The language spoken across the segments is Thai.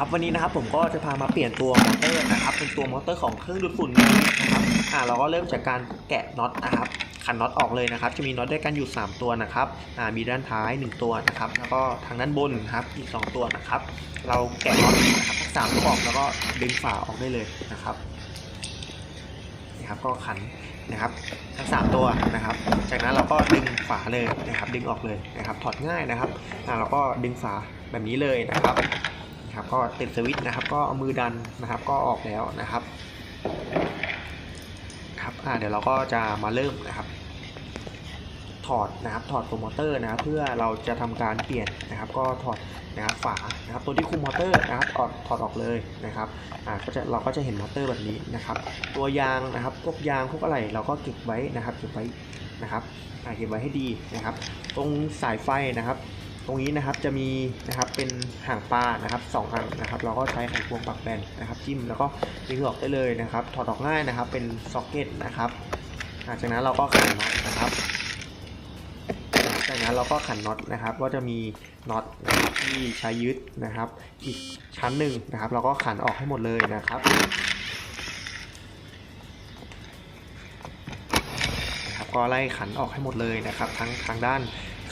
ครับวันนี้นะครับผมก็จะพามาเปลี่ยนตัวมอเตอร์นะครับเป็นตัวมอเตอร์ของเครื่องดูดฝุ่นนี้นะครับอ่าเราก็เริ่มจากการแกะน็อตนะครับขันน็อตออกเลยนะครับ จะมีน็อตด้วยกันอยู่ 3 ตัวนะครับอ่ามีด้านท้าย 1 ตัวนะครับ แล้วก็ทางด้านบนครับอีก 2 ตัวนะครับ เราแกะน็อตนะครับสามตัวออกแล้วก็ดึงฝาออกได้เลยนะครับนะครับก็ขันนะครับทั้งสามตัวนะครับ จากนั้นเราก็ดึงฝาเลยนะครับ ดึงออกเลยนะครับ ถอดง่ายนะครับอ่าเราก็ดึงฝาแบบนี้เลยนะครับ นะครับ ก็ติดสวิตช์นะครับ ก็เอามือดันนะครับ ก็ออกแล้วนะครับ ครับอ่าเดี๋ยวเราก็จะมาเริ่มนะครับ ถอดนะครับ ถอดตัวมอเตอร์นะครับ เพื่อเราจะทำการเปลี่ยนนะครับ ก็ถอดนะครับฝานะครับ ตัวที่คุมมอเตอร์นะครับถอดถอดออกเลยนะครับอ่าก็จะเราก็จะเห็นมอเตอร์แบบนี้นะครับ ตัวยางนะครับพวกยางพวกอะไรเราก็เก็บไว้นะครับเก็บไว้นะครับเก็บไว้ให้ดีนะครับ ตรงสายไฟนะครับ ตรงนี้นะครับจะมีนะครับเป็นห่างปลานะครับสองอันนะครับเราก็ใช้ไขควงปักแบนนะครับจิ้มแล้วก็ดึงออกได้เลยนะครับ ถอดออกง่ายนะครับเป็นซ็อกเก็ตนะครับหลังจากนั้นเราก็ขันน็อตนะครับจากนั้นเราก็ขันน็อตนะครับ ก็จะมีน็อตที่ใช้ยึดนะครับ อีกชั้นหนึ่งนะครับ เราก็ขันออกให้หมดเลยนะครับนะครับก็ไล่ขันออกให้หมดเลยนะครับ ทั้งทางด้าน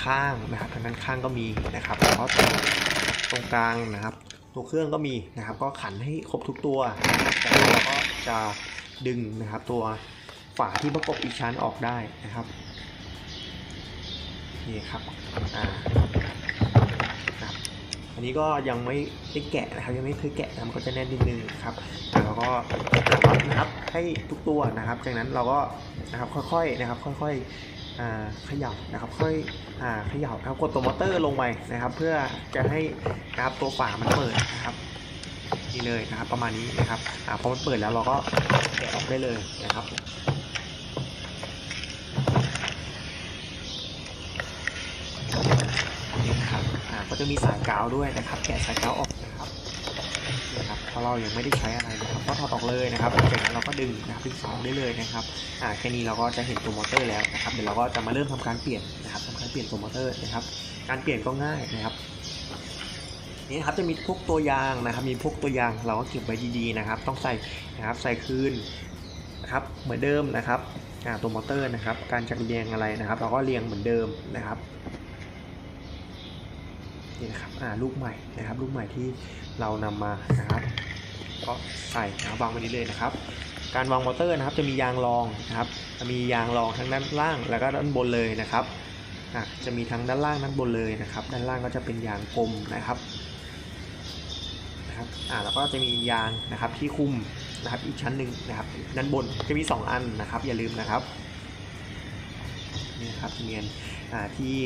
ข้างนะครับทางด้านข้างก็มีนะครับแล้วก็ตรงตรงกลางนะครับ ตัวเครื่องก็มีนะครับ ก็ขันให้ครบทุกตัวจากนั้นเราก็จะดึงนะครับ ตัวฝาที่ประกบอีกชั้นออกได้นะครับนี่ครับอ่าครับอันนี้ก็ยังไม่ได้แกะนะครับ ยังไม่เคยแกะนะมันก็จะแน่นนิดนึงครับแล้วก็น็อตนะครับให้ทุกตัวนะครับ จากนั้นเราก็นะครับค่อยๆนะครับ ค่อยๆ ขย่านะครับค่อยอ่าเขย่านะครับกดตัวมอเตอร์ลงไปนะครับ เพื่อจะให้นะครับตัวฝามันเปิดนะครับนี่เลยนะครับประมาณนี้นะครับอพอมันเปิดแล้วเราก็แกะออกได้เลยนะครับนี่นะครับก็จะมีสายกาวด้วยนะครับ แกะสายกาวออก นะครับนี่นะครับเราะเรายังไม่ได้ใช้อะไรนะครับก็ถอดออกเลยนะครับจากนั้นเราก็ดึงนะครับดึงสองได้เลยนะครับอ่าแค่นี้เราก็จะเห็นตัวมอเตอร์แล้วนะครับเดี๋ยวเราก็จะมาเริ่มทำการเปลี่ยนนะครับทำการเปลี่ยนตัวมอเตอร์นะครับ การเปลี่ยนก็ง่ายนะครับนี่ครับจะมีพวกตัวยางนะครับ มีพวกตัวยางเราก็เก็บไว้ดีๆนะครับ ต้องใส่นะครับใส่คืนนะครับเหมือนเดิมนะครับตัวมอเตอร์นะครับ การจัดเรียงอะไรนะครับ เราก็เรียงเหมือนเดิมนะครับ นี่นะครับอ่าลูกใหม่นะครับลูกใหม่ที่เรานำมานะครับก็ใส่นะครับวางไว้นี้เลยนะครับ การวางมอเตอร์นะครับจะมียางรองนะครับจะมียางรองทั้งด้านล่างแล้วก็ด้านบนเลยนะครับะจะมีทั้งด้านล่างด้านบนเลยนะครับ ด้านล่างก็จะเป็นยางกลมนะครับนะครับอ่าแล้วก็จะมียางนะครับที่คุมนะครับอีกชั้นหนึ่งนะครับด้านบนจะมี 2 อันนะครับ อย่าลืมนะครับนี่ครับเนียนอ่า ที่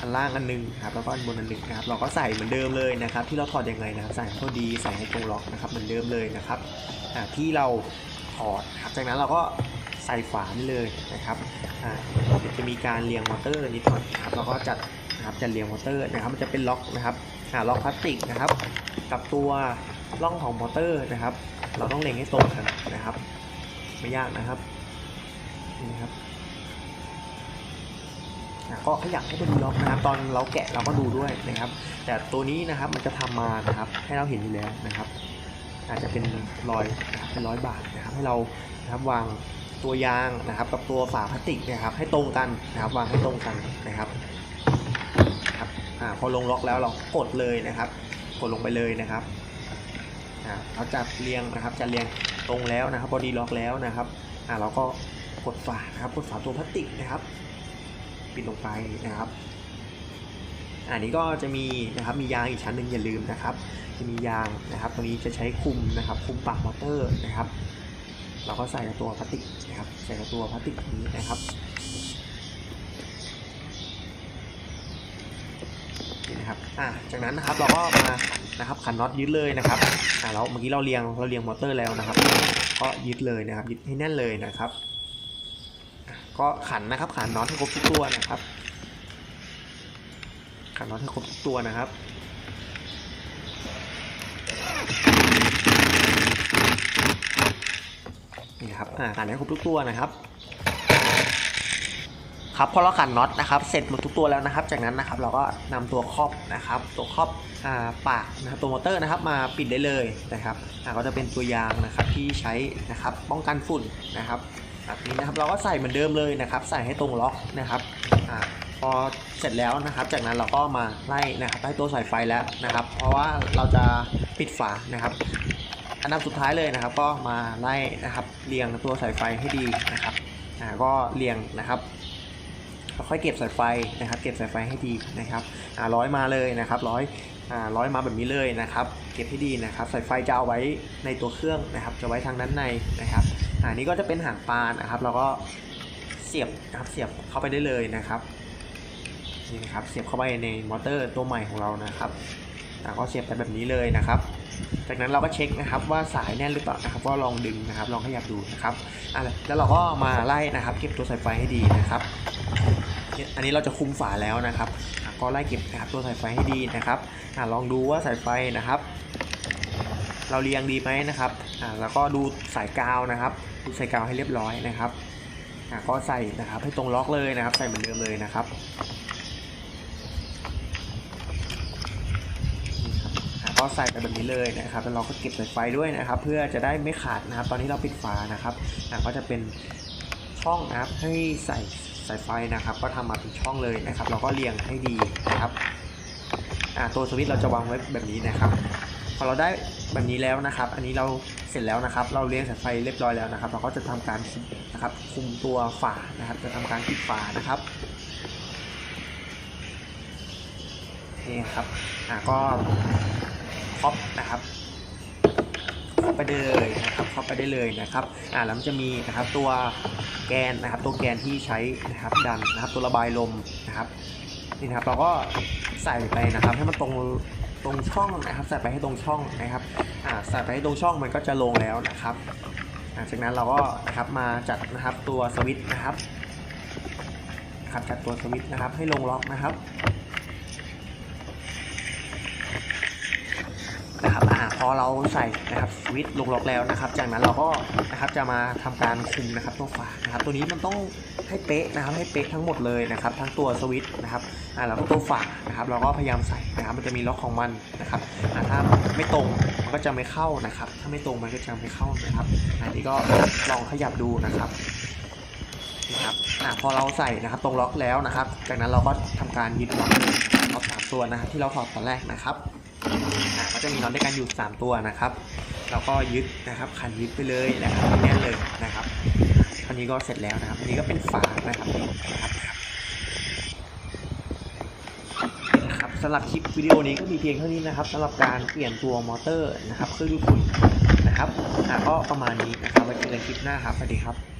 อันล่างอันหนึงนะครับแล้วก็อันบนอันหนึงนะครับเราก็ใส่เหมือนเดิมเลยนะครับ ที่เราถอดยังไงนะครับใส่ให้พอดีใส่ให้ตรงล็อกนะครับเหมือนเดิมเลยนะครับที่เราถอดครับจากนั้นเราก็ใส่ฝานี่เลยนะครับจะมีการเรียงมอเตอร์นิดหน่อยนะครับเราก็จัดนะครับจัดเรียงมอเตอร์นะครับ มันจะเป็นล็อกนะครับล็อกพลาสติกนะครับ กับตัวร่องของมอเตอร์นะครับ เราต้องเล็งให้ตรงกันนะครับ ไม่ยากนะครับนี่ครับ อะก็ขยับให้เป็นล็อกนะครับตอนเราแกะเราก็ดูด้วยนะครับ แต่ตัวนี้นะครับมันจะทำมานะครับ ให้เราเห็นอยู่แล้วนะครับ อาจจะเป็นรอยนะครับเป็นร้อยบาทนะครับ ให้เรานะครับวางตัวยางนะครับ กับตัวฝาพลาสติกนะครับ ให้ตรงกันนะครับ วางให้ตรงกันนะครับครับอ่าพอลงล็อกแล้วเรากดเลยนะครับ กดลงไปเลยนะครับอ่าเราจัดเรียงนะครับจัดเรียงตรงแล้วนะครับพอดีล็อกแล้วนะครับอ่าเราก็กดฝานะครับกดฝาตัวพลาสติกนะครับ ปิดลงไปนะครับ อันนี้ก็จะมีนะครับมียางอีกชั้นหนึ่งอย่าลืมนะครับ จะมียางนะครับ ตรงนี้จะใช้คุมนะครับ คุมปากมอเตอร์นะครับ เราก็ใส่กับตัวพลาสติกนะครับ ใส่กับตัวพลาสติกนี้นะครับนี่นะครับอ่าจากนั้นนะครับเราก็มานะครับขันน็อตยึดเลยนะครับอ่าเราเมื่อกี้เราเรียงเราเรียงมอเตอร์แล้วนะครับ ก็ยึดเลยนะครับยึดให้แน่นเลยนะครับ ก็ขันนะครับขันน็อตให้ครบทุกตัวนะครับ ขันน็อตให้ครบทุกตัวนะครับนี่ครับอ่าขันให้ครบทุกตัวนะครับครับพอเราขันน็อตนะครับเสร็จหมดทุกตัวแล้วนะครับ จากนั้นนะครับเราก็นำตัวครอบนะครับ ตัวครอบปากนะครับตัวมอเตอร์นะครับมาปิดได้เลยนะครับอ่าก็จะเป็นตัวยางนะครับที่ใช้นะครับป้องกันฝุ่นนะครับ แบบนี้นะครับเราก็ใส่เหมือนเดิมเลยนะครับ ใส่ให้ตรงล็อกนะครับอ่าพอเสร็จแล้วนะครับ จากนั้นเราก็มาไล่นะครับไล่ตัวสายไฟแล้วนะครับ เพราะว่าเราจะปิดฝานะครับ อันดับสุดท้ายเลยนะครับ ก็มาไล่นะครับเรียงตัวสายไฟให้ดีนะครับอ่าก็เรียงนะครับค่อยเก็บสายไฟนะครับ เก็บสายไฟให้ดีนะครับอ่าร้อยมาเลยนะครับร้อยอ่าร้อยมาแบบนี้เลยนะครับ เก็บให้ดีนะครับ สายไฟจะเอาไว้ในตัวเครื่องนะครับ จะไว้ทางด้านในนะครับ อ่านี่ก็จะเป็นหางปลานะครับ เราก็เสียบนะครับเสียบเข้าไปได้เลยนะครับนี่นะครับเสียบเข้าไปในมอเตอร์ตัวใหม่ของเรานะครับก็เสียบไปแบบนี้เลยนะครับ จากนั้นเราก็เช็คนะครับว่าสายแน่นหรือเปล่านะครับ ก็ลองดึงนะครับ ลองขยับดูนะครับอะแล้วเราก็มาไล่นะครับ เก็บตัวสายไฟให้ดีนะครับ อันนี้เราจะคุมฝาแล้วนะครับ ก็ไล่เก็บนะครับตัวสายไฟให้ดีนะครับอะลองดูว่าสายไฟนะครับ เราเรียงดีไหมนะครับอะแล้วก็ดูสายกาวนะครับดูสายกาวให้เรียบร้อยนะครับอะก็ใส่นะครับให้ตรงล็อกเลยนะครับ ใส่เหมือนเดิมเลยนะครับอะก็ใส่ไปแบบนี้เลยนะครับ แล้วเราก็เก็บสายไฟด้วยนะครับ เพื่อจะได้ไม่ขาดนะครับ ตอนนี้เราปิดฝานะครับอะก็จะเป็นช่องนะครับให้ใส่สายไฟนะครับ ก็ทำมาเป็นช่องเลยนะครับ เราก็เรียงให้ดีนะครับอะตัวสวิตช์เราจะวางไว้แบบนี้นะครับ พอเราได้แบบนี้แล้วนะครับ อันนี้เราเสร็จแล้วนะครับ เราเรียงสายไฟเรียบร้อยแล้วนะครับ เราก็จะทำการนะครับคุมตัวฝานะครับ จะทำการปิดฝานะครับนี่ครับ อะก็ครอบนะครับเข้าไปได้เลยนะครับเข้าไปได้เลยนะครับ อ่าแล้วมันจะมีนะครับตัวแกนนะครับ ตัวแกนที่ใช้นะครับดันนะครับ ตัวระบายลมนะครับนี่นะครับเราก็ใส่ไปนะครับให้มันตรง ตรงช่องนะครับ ใส่ไปให้ตรงช่องนะครับอ่าใส่ไปให้ตรงช่องมันก็จะลงแล้วนะครับหลังจากนั้นเราก็นะครับมาจัดนะครับตัวสวิตช์นะครับครับจัดตัวสวิตช์นะครับให้ลงล็อกนะครับ นะครับ อ่าพอเราใส่นะครับสวิตช์ลงล็อกแล้วนะครับ จากนั้นเราก็นะครับจะมาทำการคุมนะครับตัวฝานะครับ ตัวนี้มันต้องให้เป๊ะนะครับ ให้เป๊ะทั้งหมดเลยนะครับ ทั้งตัวสวิตช์นะครับอ่าแล้วก็ตัวฝานะครับ เราก็พยายามใส่นะครับ มันจะมีล็อกของมันนะครับอ่าถ้าไม่ตรงมันก็จะไม่เข้านะครับ ถ้าไม่ตรงมันก็จะไม่เข้านะครับอันนี้ก็ลองขยับดูนะครับนะครับอ่าพอเราใส่นะครับตรงล็อกแล้วนะครับ จากนั้นเราก็ทำการยึดล็อกเอกสามตัวนะครับที่เราถอดตอนแรกนะครับ อ่าก็จะมีน็อตด้วยกันอยู่ 3 ตัวนะครับ แล้วก็ยึดนะครับขันยึดไปเลยนะครับแน่นเลยนะครับอันนี้ก็เสร็จแล้วนะครับ อันนี้ก็เป็นฝานะครับนะครับนะครับสำหรับคลิปวิดีโอนี้ก็มีเพียงเท่านี้นะครับสำหรับการเปลี่ยนตัวมอเตอร์นะครับเครื่องดูดฝุ่นนะครับอ่าก็ประมาณนี้นะครับไว้เจอกันคลิปหน้าครับสวัสดีครับ